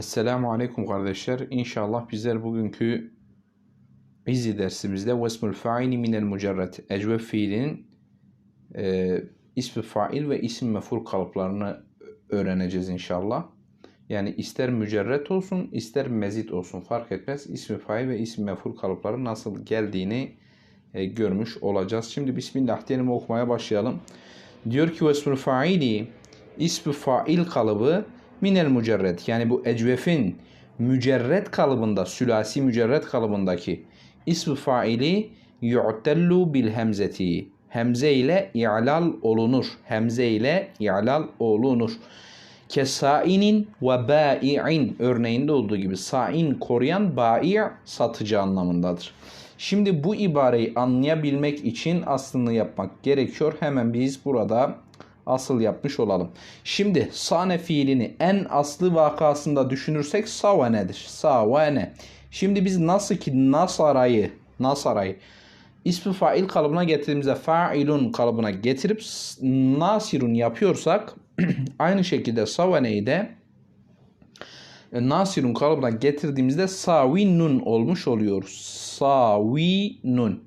Esselamu Aleyküm kardeşler. İnşallah bizler bugünkü izi dersimizde vesmül faili minel mucerret ecve fiilinin e, ismi fail ve isim meful kalıplarını öğreneceğiz inşallah. Yani ister mücerret olsun ister mezit olsun fark etmez. İsmi fail ve isim meful kalıpları nasıl geldiğini e, görmüş olacağız. Şimdi Bismillah diyelim okumaya başlayalım. Diyor ki vesmül faili ismi fail kalıbı minel mücerret yani bu ecvefin mücerret kalıbında sülasi mücerret kalıbındaki ismi faili yu'tellu bil hemzeti hemze ile i'lal olunur hemze ile i'lal olunur kesainin ve bai'in örneğinde olduğu gibi sain koruyan bai' satıcı anlamındadır. Şimdi bu ibareyi anlayabilmek için aslını yapmak gerekiyor. Hemen biz burada asıl yapmış olalım. Şimdi sane fiilini en aslı vakasında düşünürsek savanedir. Savane. Şimdi biz nasıl ki nasarayı, nasarayı ismi fail kalıbına getirdiğimizde failun kalıbına getirip nasirun yapıyorsak aynı şekilde savaneyi de e, nasirun kalıbına getirdiğimizde savinun olmuş oluyor. Savinun.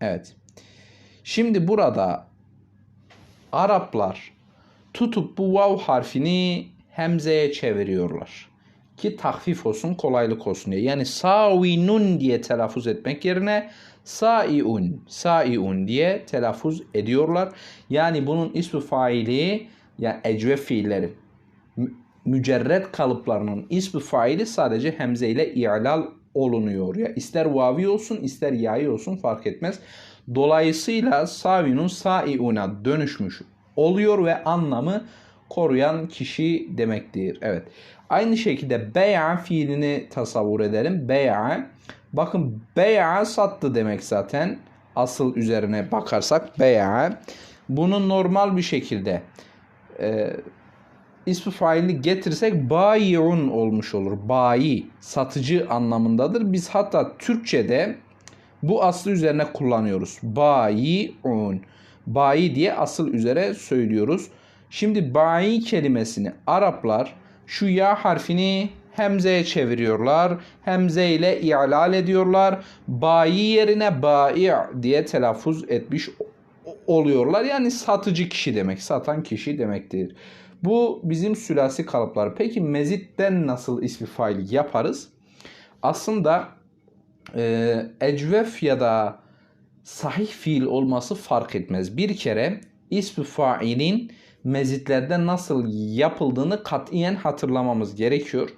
Evet. Şimdi burada Araplar tutup bu vav harfini hemzeye çeviriyorlar. Ki tahfif olsun, kolaylık olsun diye. Yani savinun diye telaffuz etmek yerine saiun, saiun diye telaffuz ediyorlar. Yani bunun ismi faili yani ecve fiilleri mücerret kalıplarının ismi faili sadece hemze ile i'lal olunuyor. Ya ister vavi olsun ister yayi olsun fark etmez. Dolayısıyla savinun saiuna dönüşmüş oluyor ve anlamı koruyan kişi demektir. Evet. Aynı şekilde beya fiilini tasavvur edelim. Beya. Bakın beya sattı demek zaten. Asıl üzerine bakarsak beya. Bunu normal bir şekilde e, ismi faili getirsek bayiun olmuş olur. Bayi, satıcı anlamındadır. Biz hatta Türkçe'de bu aslı üzerine kullanıyoruz. Bayiun. Bayi diye asıl üzere söylüyoruz. Şimdi bayi kelimesini Araplar şu ya harfini hemzeye çeviriyorlar. Hemze ile i'lal ediyorlar. Bayi yerine bai diye telaffuz etmiş oluyorlar. Yani satıcı kişi demek, satan kişi demektir. Bu bizim sülasi kalıplar. Peki mezitten nasıl ismi fail yaparız? Aslında e, ecvef ya da sahih fiil olması fark etmez. Bir kere ismi failin mezitlerden nasıl yapıldığını katiyen hatırlamamız gerekiyor.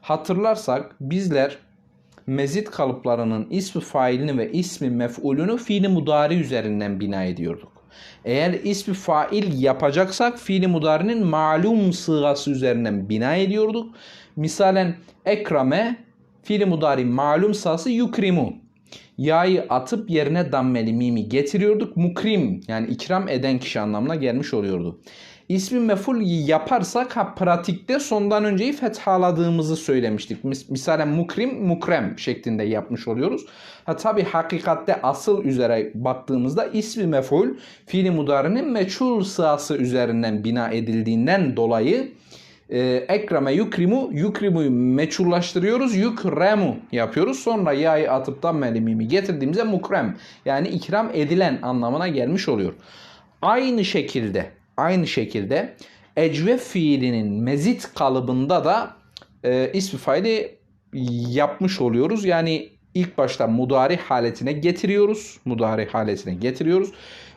Hatırlarsak bizler mezit kalıplarının ismi failini ve ismi mef'ulünü fiili mudari üzerinden bina ediyorduk. Eğer ismi fail yapacaksak fiili mudarinin malum sığası üzerinden bina ediyorduk. Misalen ekrame fiili mudari malum sığası yukrimu. Ya'yı atıp yerine dammeli mimi getiriyorduk. Mukrim yani ikram eden kişi anlamına gelmiş oluyordu. İsmi meful yaparsak ha pratikte sondan önceyi fethaladığımızı söylemiştik. Mis misalen mukrim mukrem şeklinde yapmış oluyoruz. Ha tabi hakikatte asıl üzere baktığımızda ismi meful fiili mudarinin meçhul sığası üzerinden bina edildiğinden dolayı e, ekreme yukrimu yukrimu'yu meçhullaştırıyoruz. Yukremu yapıyoruz. Sonra ya'yı atıp da melimimi getirdiğimizde mukrem yani ikram edilen anlamına gelmiş oluyor. Aynı şekilde aynı şekilde ecve fiilinin mezit kalıbında da e, ismi faili yapmış oluyoruz. Yani ilk başta mudari haletine getiriyoruz. Mudari haletine getiriyoruz.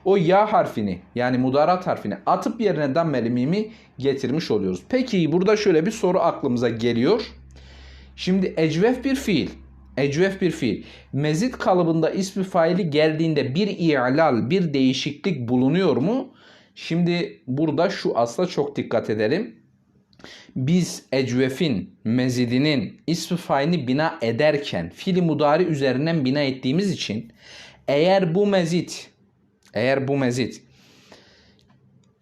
O ya harfini yani mudarat harfini atıp yerine dammeli mimi getirmiş oluyoruz. Peki burada şöyle bir soru aklımıza geliyor. Şimdi ecvef bir fiil. Ecvef bir fiil. Mezit kalıbında ismi faili geldiğinde bir i'lal, bir değişiklik bulunuyor mu? Şimdi burada şu asla çok dikkat edelim. Biz ecvefin, mezidinin ismi failini bina ederken fiili mudari üzerinden bina ettiğimiz için eğer bu mezit eğer bu mezit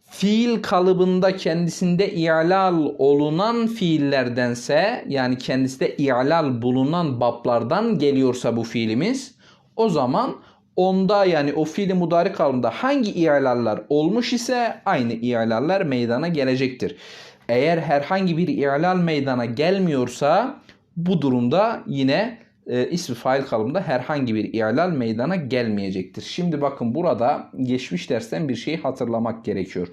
fiil kalıbında kendisinde i'lal olunan fiillerdense yani kendisinde i'lal bulunan bablardan geliyorsa bu fiilimiz o zaman onda yani o fiili mudari kalıbında hangi i'laller olmuş ise aynı i'laller meydana gelecektir. Eğer herhangi bir i'lal meydana gelmiyorsa bu durumda yine e, ismi fail kalıbında herhangi bir i'lal meydana gelmeyecektir. Şimdi bakın burada geçmiş dersten bir şeyi hatırlamak gerekiyor.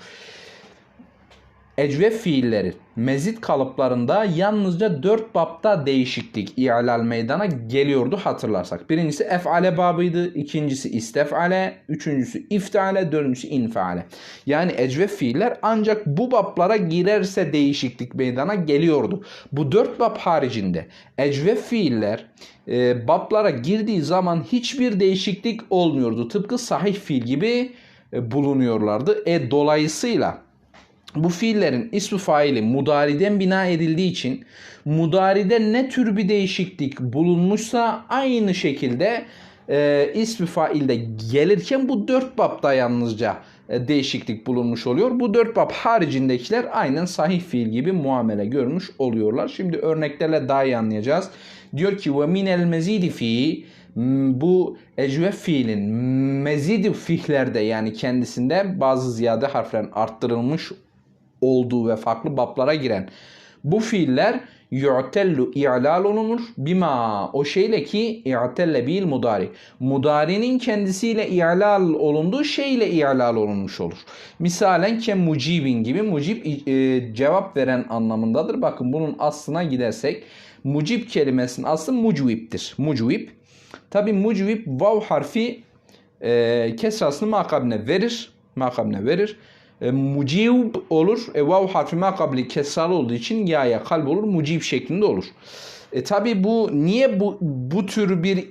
Ecvef fiilleri mezit kalıplarında yalnızca dört bapta değişiklik i'lal meydana geliyordu hatırlarsak. Birincisi ef'ale babıydı, ikincisi istef'ale, üçüncüsü ift'ale, dördüncüsü inf'ale. Yani ecvef fiiller ancak bu baplara girerse değişiklik meydana geliyordu. Bu dört bab haricinde ecvef fiiller e, bablara girdiği zaman hiçbir değişiklik olmuyordu. Tıpkı sahih fiil gibi e, bulunuyorlardı. E dolayısıyla bu fiillerin ismi faili mudariden bina edildiği için mudaride ne tür bir değişiklik bulunmuşsa aynı şekilde e, ismi failde gelirken bu dört babda yalnızca e, değişiklik bulunmuş oluyor. Bu dört bab haricindekiler aynen sahih fiil gibi muamele görmüş oluyorlar. Şimdi örneklerle daha iyi anlayacağız. Diyor ki ve minel mezidi fi bu ecvef fiilin mezidi fiillerde yani kendisinde bazı ziyade harflerin arttırılmış olduğu ve farklı bablara giren bu fiiller yu'tellu i'lal olunur. Bima o şeyle ki i'telle bil mudari. Mudarinin kendisiyle i'lal olunduğu şeyle i'lal olunmuş olur. Misalen ke mucibin gibi mucib e, cevap veren anlamındadır. Bakın bunun aslına gidersek mucib kelimesinin aslı mucviptir. Mucvip. Tabi mucvip vav harfi e, kesrasını makabine verir. Makabine verir e, mucib olur. E, vav harfi makabli kesralı olduğu için ya'ya kalp olur. Mucib şeklinde olur. E, tabi bu niye bu, bu tür bir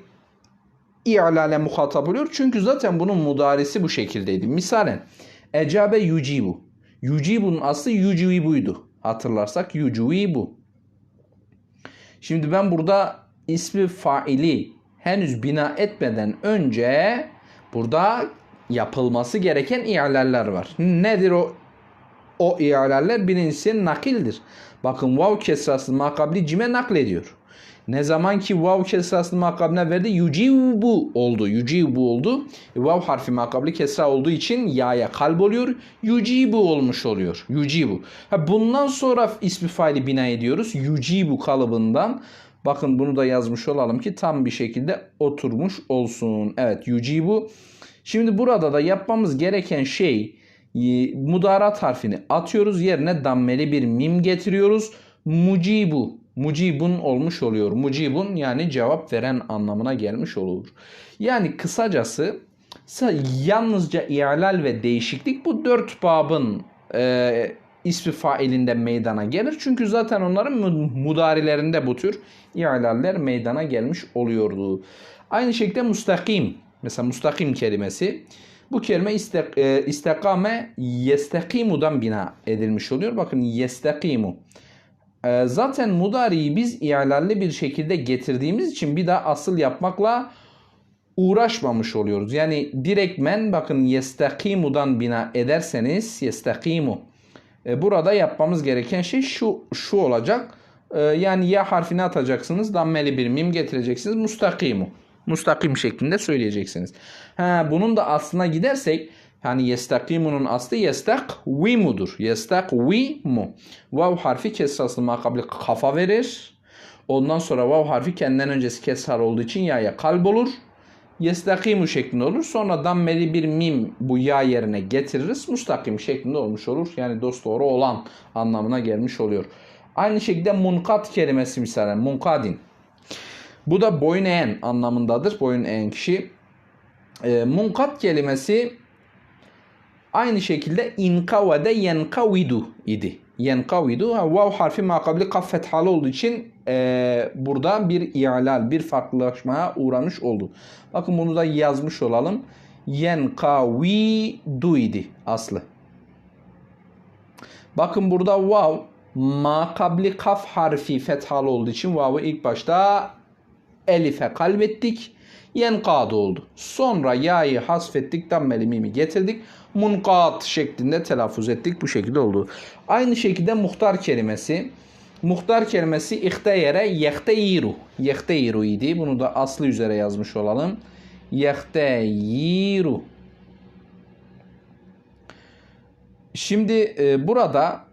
i'lale muhatap oluyor? Çünkü zaten bunun mudaresi bu şekildeydi. Misalen ecabe yucibu. Yucibu'nun aslı yucibuydu. Hatırlarsak yucibu. Şimdi ben burada ismi faili henüz bina etmeden önce burada yapılması gereken i'laller var. Nedir o o i'laller? Birincisi nakildir. Bakın vav kesrasını makabli cime naklediyor. Ne zaman ki vav kesrasını makabline verdi yucibu oldu. Yucibu oldu. Vav harfi makabli kesra olduğu için ya'ya kalp oluyor. Yucibu olmuş oluyor. Yucibu. Ha, bundan sonra ismi faili bina ediyoruz. Yucibu kalıbından Bakın bunu da yazmış olalım ki tam bir şekilde oturmuş olsun. Evet yucibu Şimdi burada da yapmamız gereken şey e, mudarat harfini atıyoruz. Yerine dammeli bir mim getiriyoruz. Mucibu. Mucibun olmuş oluyor. Mucibun yani cevap veren anlamına gelmiş olur. Yani kısacası yalnızca i'lal ve değişiklik bu dört babın e, ismi failinde meydana gelir. Çünkü zaten onların mudarilerinde bu tür i'laller meydana gelmiş oluyordu. Aynı şekilde mustakim Mesela mustakim kelimesi. Bu kelime istek, e, istekame yestekimudan bina edilmiş oluyor. Bakın yestekimu. E, zaten mudariyi biz i'lalli bir şekilde getirdiğimiz için bir daha asıl yapmakla uğraşmamış oluyoruz. Yani direktmen bakın yestekimudan bina ederseniz yestekimu. E, burada yapmamız gereken şey şu şu olacak. E, yani ya harfini atacaksınız. Dammeli bir mim getireceksiniz. Mustakimu mustakim şeklinde söyleyeceksiniz. Ha, bunun da aslına gidersek yani yestakimunun aslı yestakvimudur. Yestakvimu. Vav harfi kesraslı makabli kafa verir. Ondan sonra vav harfi kendinden öncesi kesrar olduğu için ya'ya kalp olur. Yestakimu şeklinde olur. Sonra dammeli bir mim bu ya yerine getiririz. Mustakim şeklinde olmuş olur. Yani dost doğru olan anlamına gelmiş oluyor. Aynı şekilde munkat kelimesi misalen munkadin. Bu da boyun eğen anlamındadır. Boyun eğen kişi. E, munkat kelimesi aynı şekilde inkavede yenkavidu idi. Yenkavidu. Vav harfi makabli kaf fethalı olduğu için e, burada bir i'lal, bir farklılaşmaya uğramış oldu. Bakın bunu da yazmış olalım. Yenkavidu idi aslı. Bakın burada vav makabli kaf harfi fethalı olduğu için vav'ı ilk başta elife kalbettik. Yenkad oldu. Sonra ya'yı hasfettik. Dammeli mimi getirdik. Munkat şeklinde telaffuz ettik. Bu şekilde oldu. Aynı şekilde muhtar kelimesi. Muhtar kelimesi ihteyere yehteyiru. Yehteyiru idi. Bunu da aslı üzere yazmış olalım. Yehteyiru. Şimdi e, burada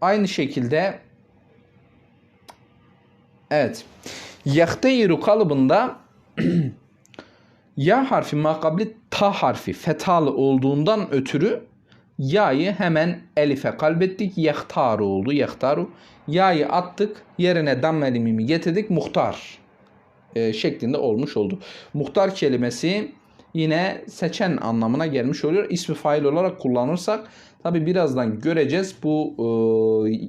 aynı şekilde evet yahteyru kalıbında ya harfi makabli ta harfi fetalı olduğundan ötürü ya'yı hemen elife kalbettik. Yahtaru oldu. Yahtaru. Ya'yı attık. Yerine dammeli mimi getirdik. Muhtar e, şeklinde olmuş oldu. Muhtar kelimesi yine seçen anlamına gelmiş oluyor. İsmi fail olarak kullanırsak tabi birazdan göreceğiz bu e,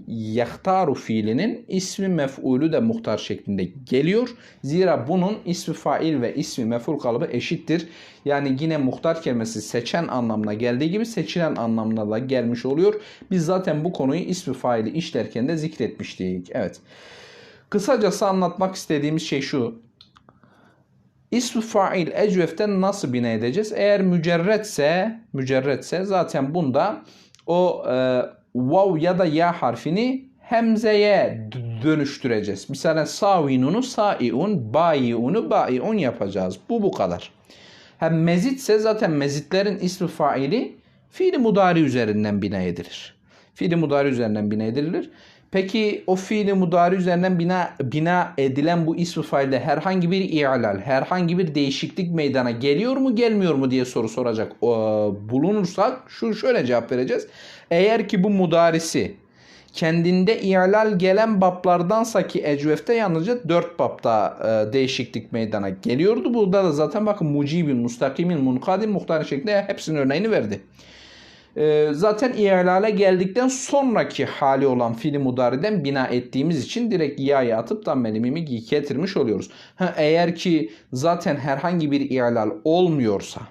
yahtaru fiilinin ismi mef'ulü de muhtar şeklinde geliyor. Zira bunun ismi fail ve ismi mef'ul kalıbı eşittir. Yani yine muhtar kelimesi seçen anlamına geldiği gibi seçilen anlamına da gelmiş oluyor. Biz zaten bu konuyu ismi faili işlerken de zikretmiştik. Evet. Kısacası anlatmak istediğimiz şey şu. İsmi fail ecveften nasıl bina edeceğiz? Eğer mücerretse, mücerretse zaten bunda o e, vav ya da ya harfini hemzeye dönüştüreceğiz. Mesela savinunu saiun, bayiunu baiun yapacağız. Bu bu kadar. Hem mezitse zaten mezitlerin ismi faili fiili mudari üzerinden bina edilir. Fiili mudari üzerinden bina edilir. Peki o fiili mudari üzerinden bina, bina edilen bu ismi failde herhangi bir i'lal, herhangi bir değişiklik meydana geliyor mu gelmiyor mu diye soru soracak o, bulunursak şu şöyle cevap vereceğiz. Eğer ki bu mudarisi kendinde i'lal gelen bablardansa ki ecvefte yalnızca 4 babda e, değişiklik meydana geliyordu. Burada da zaten bakın mucibin, mustakimin, munkadim, muhtar şeklinde hepsinin örneğini verdi. E, zaten i'lale geldikten sonraki hali olan fiili mudariden bina ettiğimiz için direkt ya'ya atıp da melimimi getirmiş oluyoruz. Ha, eğer ki zaten herhangi bir i'lal olmuyorsa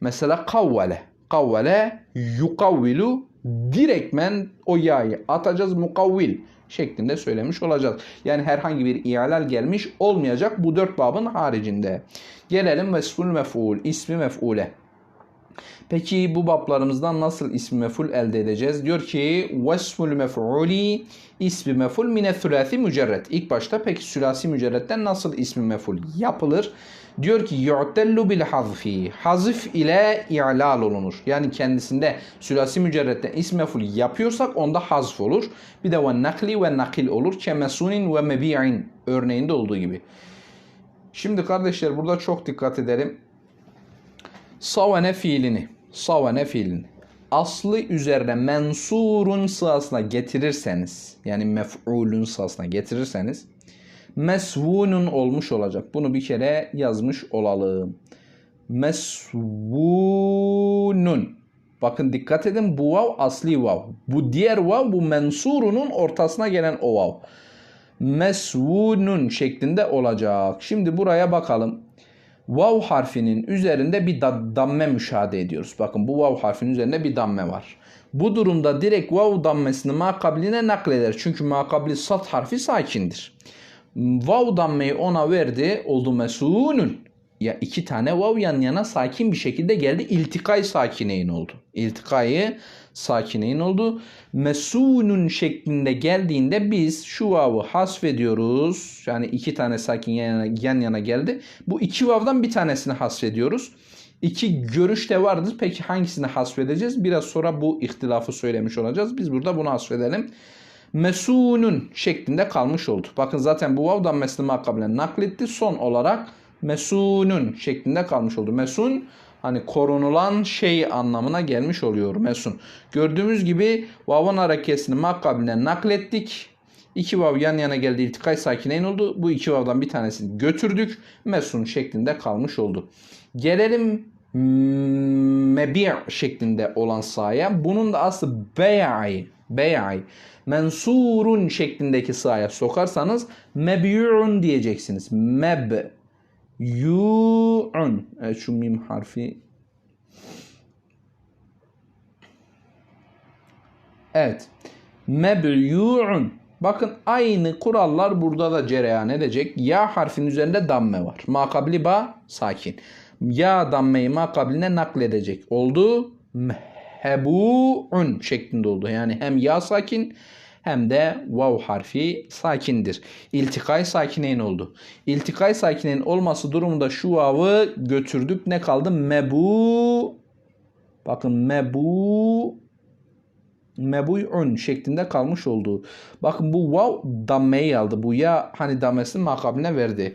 mesela kavvele kavvele yukavvilu direktmen o ya'yı atacağız mukavvil şeklinde söylemiş olacağız. Yani herhangi bir i'lal gelmiş olmayacak bu dört babın haricinde. Gelelim vesful mef'ul, ismi mef'ule. Peki bu bablarımızdan nasıl ismi mef'ul elde edeceğiz? Diyor ki vesful mef'uli ismi mef'ul mine thülâthi mücerret. İlk başta peki sülasi mücerretten nasıl ismi mef'ul yapılır? Diyor ki yu'tellu bil hazfi. Hazif ile i'lal olunur. Yani kendisinde sülasi mücerretten ismi mef'ul yapıyorsak onda hazf olur. Bir de ve nakli ve nakil olur. Kemesunin ve mebi'in örneğinde olduğu gibi. Şimdi kardeşler burada çok dikkat edelim. Savane fiilini, savane fiilini aslı üzerine mensurun sırasına getirirseniz yani mef'ulün sırasına getirirseniz mesvunun olmuş olacak. Bunu bir kere yazmış olalım. Mesvunun. Bakın dikkat edin bu vav asli vav. Bu diğer vav bu mensurunun ortasına gelen o vav. Mesvunun şeklinde olacak. Şimdi buraya bakalım. Vav harfinin üzerinde bir damme müşahede ediyoruz. Bakın bu vav harfinin üzerinde bir damme var. Bu durumda direkt vav dammesini makabline nakleder. Çünkü makabli sat harfi sakindir. Vav dammeyi ona verdi. Oldu mesunun. Ya iki tane vav yan yana sakin bir şekilde geldi. İltikay sakineyin oldu. İltikayı sakineyin oldu. Mesunun şeklinde geldiğinde biz şu vav'ı hasfediyoruz. Yani iki tane sakin yan yana, yan yana geldi. Bu iki vav'dan bir tanesini hasfediyoruz. İki görüş de vardır. Peki hangisini hasfedeceğiz? Biraz sonra bu ihtilafı söylemiş olacağız. Biz burada bunu hasfedelim. Mesunun şeklinde kalmış oldu. Bakın zaten bu vav'dan mesli makablen nakletti. Son olarak mesunun şeklinde kalmış oldu. Mesun hani korunulan şey anlamına gelmiş oluyor mesun. Gördüğümüz gibi vav'ın harekesini makabline naklettik. İki vav yan yana geldi iltikay sakineyn oldu. Bu iki vav'dan bir tanesini götürdük. Mesun şeklinde kalmış oldu. Gelelim mebi' şeklinde olan sahaya. Bunun da aslı bey'i. Bey'i. Mensurun şeklindeki sahaya sokarsanız mebi'un diyeceksiniz. Meb yu'un. Evet şu mim harfi. Evet. Mebyu'un. Bakın aynı kurallar burada da cereyan edecek. Ya harfin üzerinde damme var. Makabli ba sakin. Ya dammeyi makabline nakledecek. Oldu. Mehbu'un şeklinde oldu. Yani hem ya sakin hem de vav harfi sakindir. İltikay sakineyn oldu. İltikay sakineyn olması durumunda şu vav'ı götürdük. Ne kaldı? Mebu. Bakın mebu. mebuy'un şeklinde kalmış olduğu. Bakın bu vav dammeyi aldı. Bu ya hani dammesinin makabline verdi.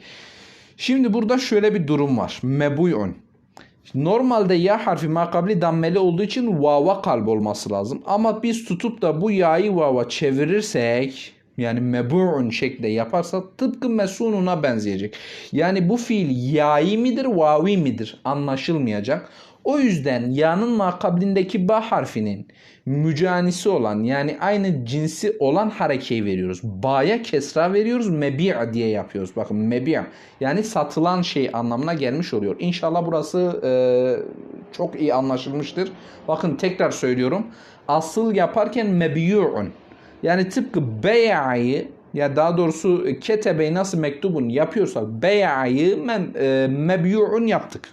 Şimdi burada şöyle bir durum var. Mebuy'un. Normalde ya harfi makabli dammeli olduğu için vava kalb olması lazım. Ama biz tutup da bu ya'yı vava çevirirsek yani mebu'un şeklinde yaparsak tıpkı mesununa benzeyecek. Yani bu fiil ya'i midir vavi midir anlaşılmayacak. O yüzden ya'nın makablindeki ba harfinin mücanisi olan yani aynı cinsi olan harekeyi veriyoruz. Ba'ya kesra veriyoruz. Mebi'a diye yapıyoruz. Bakın mebi'a yani satılan şey anlamına gelmiş oluyor. İnşallah burası e, çok iyi anlaşılmıştır. Bakın tekrar söylüyorum. Asıl yaparken mebi'un yani tıpkı bey'ayı ya daha doğrusu ketebeyi nasıl mektubun yapıyorsak bey'ayı e, mebi'un yaptık.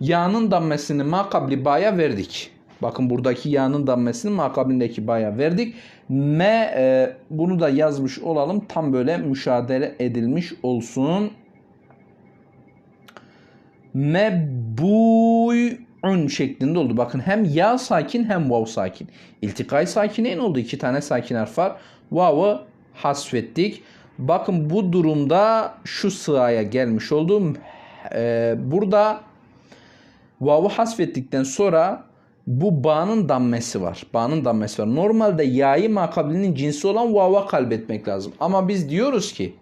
Ya'nın dammesini makabli ba'ya verdik. Bakın buradaki ya'nın dammesini makablindeki ba'ya verdik. Me e, bunu da yazmış olalım. Tam böyle müşahede edilmiş olsun. Mebuy'un şeklinde oldu. Bakın hem ya sakin hem vav sakin. İltikay sakineyn oldu. İki tane sakin harf var. Vav'ı hasfettik. Bakın bu durumda şu sıraya gelmiş oldum. Ee, burada vav'ı hasfettikten sonra bu ba'nın dammesi var. Ba'nın dammesi var. Normalde ya'yı makablinin cinsi olan vav'a kalbetmek lazım. Ama biz diyoruz ki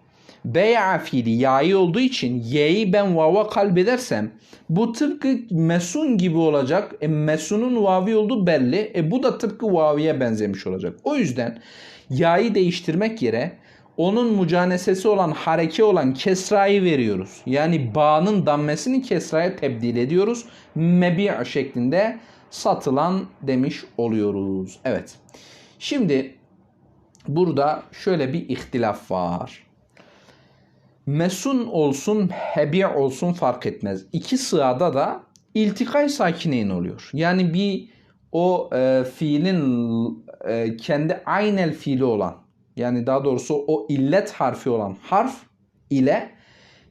Bey'a fiili ya'yı olduğu için y'yi ben vav'a kalbedersem bu tıpkı mesun gibi olacak. E, mesunun vavi olduğu belli. E, bu da tıpkı vaviye benzemiş olacak. O yüzden ya'yı değiştirmek yere onun mucanesesi olan hareke olan kesrayı veriyoruz. Yani ba'nın dammesini kesraya tebdil ediyoruz. Mebi' şeklinde satılan demiş oluyoruz. Evet. Şimdi burada şöyle bir ihtilaf var. Mesun olsun, hebi olsun fark etmez. İki sırada da iltikay sakineyn oluyor. Yani bir o e, fiilin e, kendi aynel fiili olan yani daha doğrusu o illet harfi olan harf ile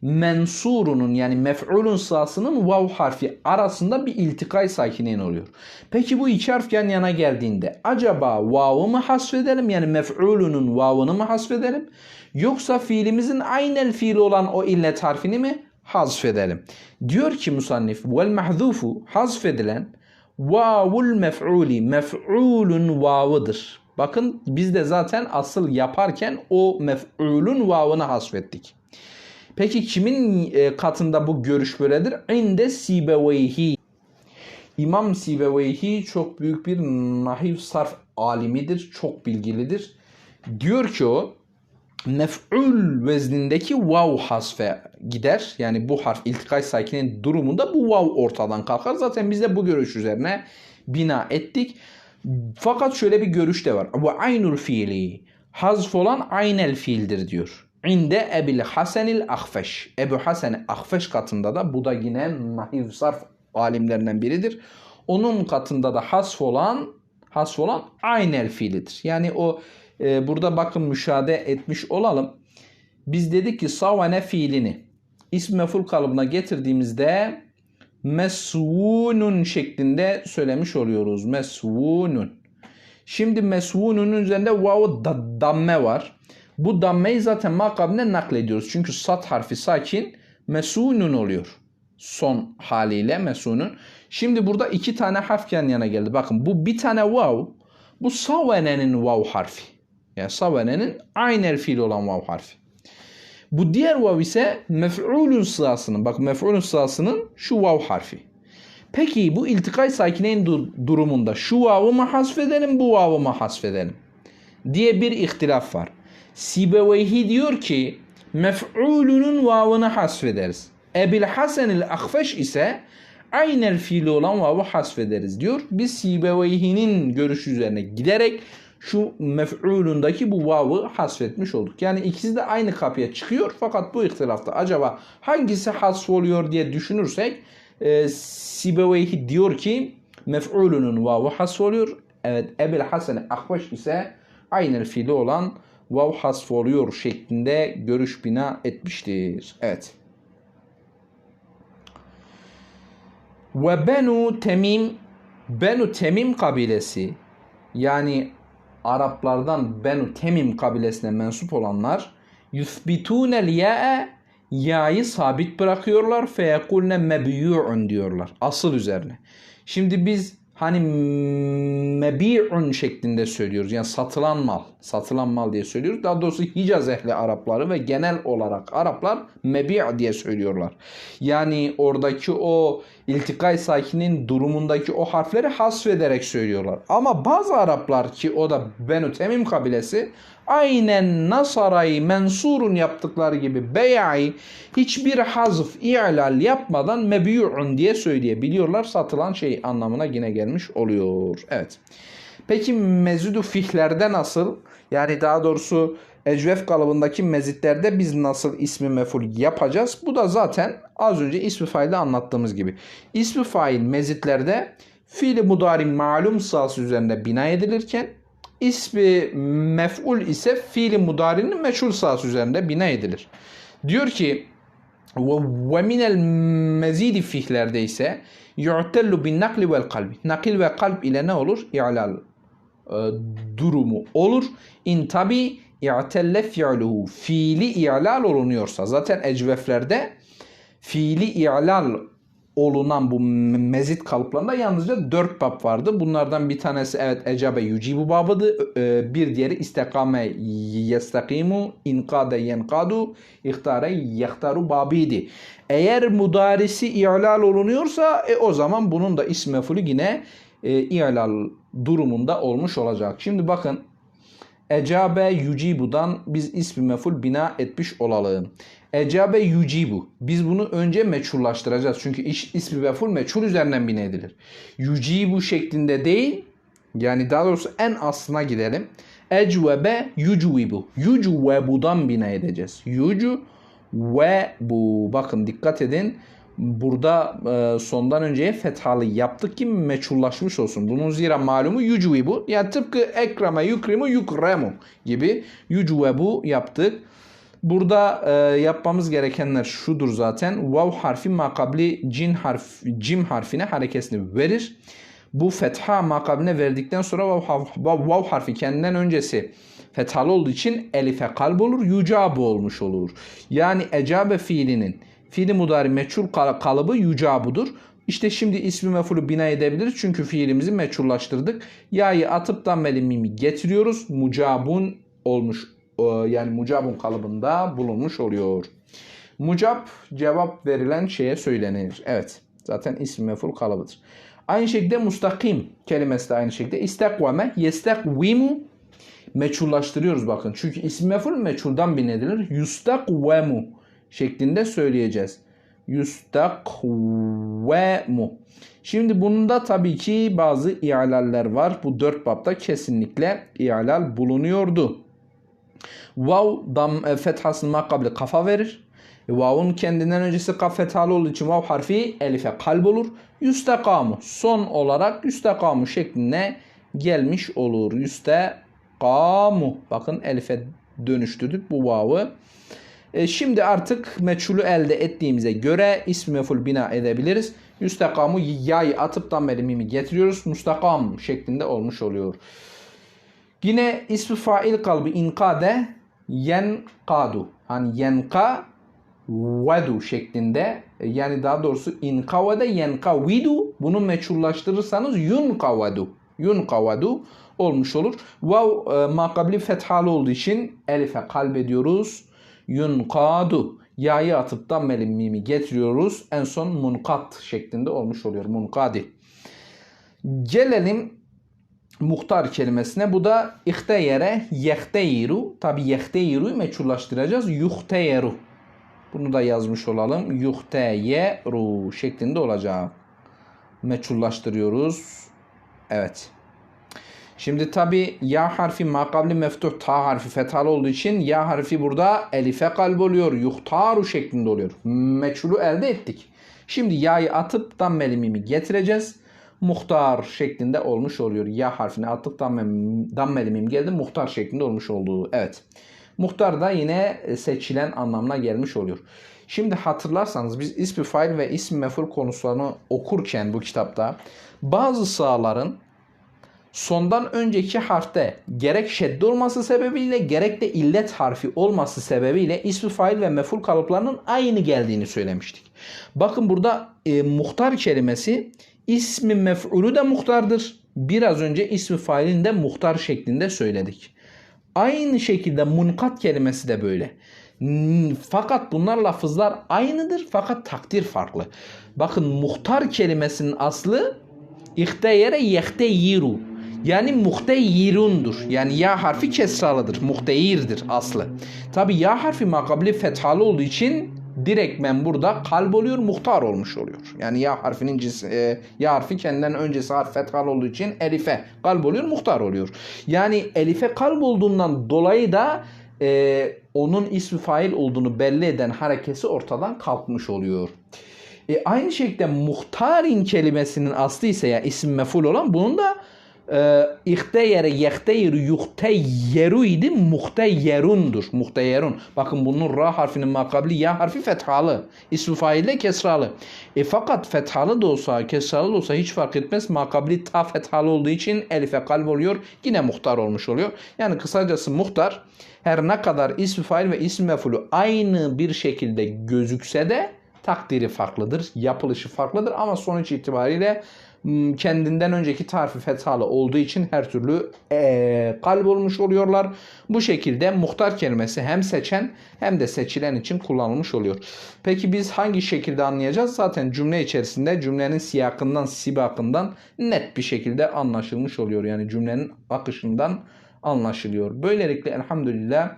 mensurunun yani mef'ulun sırasının vav harfi arasında bir iltikay sakineyn oluyor. Peki bu iki harf yan yana geldiğinde acaba vav'ı mı hasfedelim yani mef'ulunun vav'ını mı hasfedelim yoksa fiilimizin aynel fiili olan o illet harfini mi hazfedelim? Diyor ki musannif vel mahzufu hazfedilen vavul mef'uli mef'ulun vavıdır. Bakın biz de zaten asıl yaparken o mef'ulun vavını hasfettik. Peki kimin e, katında bu görüş böyledir? İnde Sibeveyhi. İmam Sibeveyhi çok büyük bir nahiv sarf alimidir. Çok bilgilidir. Diyor ki o mef'ul veznindeki vav hasfe gider. Yani bu harf iltikay sakinin durumunda bu vav ortadan kalkar. Zaten biz de bu görüş üzerine bina ettik. Fakat şöyle bir görüş de var. Bu aynul fiili hazf olan aynel fiildir diyor. İnde Ebil Hasanil Ahfeş. Ebu Hasan Ahfeş katında da bu da yine nahiv sarf alimlerinden biridir. Onun katında da hasf olan hasf olan aynel fiilidir. Yani o e, burada bakın müşahede etmiş olalım. Biz dedik ki savane fiilini ism meful kalıbına getirdiğimizde mesvunun şeklinde söylemiş oluyoruz. Mesvunun. Şimdi mesvunun üzerinde vav damme var. Bu dammeyi zaten makabine naklediyoruz. Çünkü sat harfi sakin mesunun oluyor. Son haliyle mesunun. Şimdi burada iki tane harf yan yana geldi. Bakın bu bir tane vav. Bu savenenin vav harfi. Yani savenenin aynı fiil olan vav harfi. Bu diğer vav ise mef'ulun sırasının. Bak mef'ulun sırasının şu vav harfi. Peki bu iltikay sakineyn durumunda şu vav'ı mı hasfedelim bu vav'ı mı hasfedelim? Diye bir ihtilaf var. Sibeveyhi diyor ki mef'ulünün vavını hasfederiz. Ebil Hasan'il Akfeş ise aynel fiili olan vavı hasfederiz diyor. Biz Sibeveyhi'nin görüşü üzerine giderek şu mef'ulundaki bu vavı hasfetmiş olduk. Yani ikisi de aynı kapıya çıkıyor fakat bu ihtilafta acaba hangisi hasf oluyor diye düşünürsek e, Sibeveyhi diyor ki mef'ulunun vavı hasf oluyor. Evet Ebil Hasan Akfeş ise aynel fiili olan vav hasf oluyor şeklinde görüş bina etmiştir. Evet. Ve Benu Temim Benu Temim kabilesi yani Araplardan Benu Temim kabilesine mensup olanlar yuthbitunel ya'e ya'yı sabit bırakıyorlar feyekulne mebiyu'un diyorlar. Asıl üzerine. Şimdi biz hani mebi'un şeklinde söylüyoruz. Yani satılan mal. Satılan mal diye söylüyoruz. Daha doğrusu Hicaz ehli Arapları ve genel olarak Araplar mebi' diye söylüyorlar. Yani oradaki o iltikay sakinin durumundaki o harfleri hasfederek söylüyorlar. Ama bazı Araplar ki o da Benu Temim kabilesi aynen Nasara'yı mensurun yaptıkları gibi bey'i hiçbir hazf i'lal yapmadan mebi'un diye söyleyebiliyorlar. Satılan şey anlamına yine gelmiş oluyor. Evet. Peki mezudu fihlerde nasıl? Yani daha doğrusu ecvef kalıbındaki mezitlerde biz nasıl ismi meful yapacağız? Bu da zaten az önce ismi failde anlattığımız gibi. İsmi fail mezitlerde fiili mudari malum sahası üzerinde bina edilirken ismi mef'ul ise fiili mudarinin meçhul sahası üzerinde bina edilir. Diyor ki ve minel mezidi fihlerde ise yu'tellu bin nakli vel kalbi. Nakil ve kalp ile ne olur? İ'lal e, durumu olur. İn tabi i'telle fi'luhu. Fiili i'lal olunuyorsa. Zaten ecveflerde fiili i'lal olunan bu mezit kalıplarında yalnızca dört bab vardı. Bunlardan bir tanesi evet ecabe yucibu babıdı. E, Bir diğeri istekame yestakimu, inkade yenkadu, ihtare yehtaru babiydi. Eğer mudarisi i'lal olunuyorsa e, o zaman bunun da ism yine e, i'lal durumunda olmuş olacak. Şimdi bakın Ecabe yucibu'dan biz ismi meful bina etmiş olalım. Ecabe yucibu. Biz bunu önce meçhullaştıracağız. Çünkü iş, ismi meful meçhul üzerinden bina edilir. Yucibu şeklinde değil. Yani daha doğrusu en aslına gidelim. Ecvebe yucuibu. Yucuvebu'dan bina edeceğiz. Yucu ve bu. Bakın dikkat edin. Burada e, sondan önceye fethalı yaptık ki meçhullaşmış olsun. Bunun zira malumu yucuibu. Yani tıpkı ekreme yukrimu yukremu gibi yucuvebu yaptık. Burada e, yapmamız gerekenler şudur zaten. Vav harfi makabli cin harf, cim harfine harekesini verir. Bu fetha makabline verdikten sonra vav, vav, vav harfi kendinden öncesi fethalı olduğu için elife kalb olur. Yucabu olmuş olur. Yani ecabe fiilinin fiili mudari meçhul kalıbı yucabudur. İşte şimdi ismi mefulü bina edebiliriz. Çünkü fiilimizi meçhullaştırdık. Ya'yı atıp dammeli mimi getiriyoruz. Mucabun olmuş yani mucabun kalıbında bulunmuş oluyor. Mucab cevap verilen şeye söylenir. Evet. Zaten ismi meful kalıbıdır. Aynı şekilde mustakim kelimesi de aynı şekilde. İstekveme, yestekvimu meçhullaştırıyoruz bakın. Çünkü ismi meful meçhuldan binedilir. Yustakvemu şeklinde söyleyeceğiz. Yustakvemu. Şimdi bunda tabii ki bazı i'laller var. Bu dört babda kesinlikle i'lal bulunuyordu. Vav dam e, fethasının makabli kafa verir. Vav'un kendinden öncesi kaf olduğu için vav harfi elife kalb olur. Yüstekamu son olarak yüstekamu şeklinde gelmiş olur. Yüstekamu. Bakın elife dönüştürdük bu vav'ı. E, şimdi artık meçhulü elde ettiğimize göre ismi meful bina edebiliriz. Yüstekamu yayı atıp dammeli mimi getiriyoruz. Mustakam şeklinde olmuş oluyor. Yine ismi fail kalbi inkade yenkadu. Hani yenka vedu şeklinde yani daha doğrusu inkavede yenkavidu bunu meçhullaştırırsanız yunkavadu yunkavadu olmuş olur. Vav e, makabli fethalı olduğu için elife kalbediyoruz. Yunkadu ya'yı atıp da melim mimi getiriyoruz. En son munkat şeklinde olmuş oluyor. Munkadi. Gelelim muhtar kelimesine. Bu da ihteyere yehteyiru. Tabi yehteyiru'yu meçhullaştıracağız. Yuhteyeru. Bunu da yazmış olalım. Yuhteyeru şeklinde olacak. Meçhullaştırıyoruz. Evet. Şimdi tabi ya harfi makabli meftuh ta harfi fethalı olduğu için ya harfi burada elife kalb oluyor. Yuhtaru şeklinde oluyor. Meçhulü elde ettik. Şimdi ya'yı atıp dammeli mimi getireceğiz. Muhtar şeklinde olmuş oluyor. Ya harfini atıp dammeli mim geldi. Muhtar şeklinde olmuş olduğu. Evet. Muhtar da yine seçilen anlamına gelmiş oluyor. Şimdi hatırlarsanız biz ismi fail ve ismi meful konusunu okurken bu kitapta bazı sağların sondan önceki harfte gerek şedde olması sebebiyle gerek de illet harfi olması sebebiyle ismi fail ve meful kalıplarının aynı geldiğini söylemiştik. Bakın burada e, muhtar kelimesi ismi mef'ulü de muhtardır. Biraz önce ismi failin de muhtar şeklinde söyledik. Aynı şekilde munkat kelimesi de böyle. Fakat bunlar lafızlar aynıdır fakat takdir farklı. Bakın muhtar kelimesinin aslı İhteyere yehteyiru. Yani muhteyirundur. Yani ya harfi kesralıdır. Muhteyirdir aslı. Tabi ya harfi makabli fethalı olduğu için direktmen burada kalp oluyor, muhtar olmuş oluyor. Yani ya harfinin cins, e, ya harfi kendinden öncesi harf fethalı olduğu için elife kalp oluyor, muhtar oluyor. Yani elife kalp olduğundan dolayı da e, onun ismi fail olduğunu belli eden harekesi ortadan kalkmış oluyor. E, aynı şekilde muhtarin kelimesinin aslı ise ya isim meful olan bunun da ihteyere yehteyir yuhteyyeru idi muhteyyerundur. Muhteyyerun. Bakın bunun ra harfinin makabli ya harfi fethalı. İsmi faille kesralı. E, fakat fethalı da olsa kesralı da olsa hiç fark etmez. Makabli ta fethalı olduğu için elife kalb oluyor. Yine muhtar olmuş oluyor. Yani kısacası muhtar her ne kadar ismi fail ve ismi mefulü aynı bir şekilde gözükse de takdiri farklıdır, yapılışı farklıdır ama sonuç itibariyle kendinden önceki tarifi fethalı olduğu için her türlü eee kalp olmuş oluyorlar. Bu şekilde muhtar kelimesi hem seçen hem de seçilen için kullanılmış oluyor. Peki biz hangi şekilde anlayacağız? Zaten cümle içerisinde cümlenin siyakından, sibakından net bir şekilde anlaşılmış oluyor. Yani cümlenin akışından anlaşılıyor. Böylelikle elhamdülillah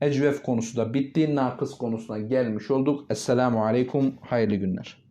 Ecvef konusu da bitti. Nakıs konusuna gelmiş olduk. Esselamu Aleyküm. Hayırlı günler.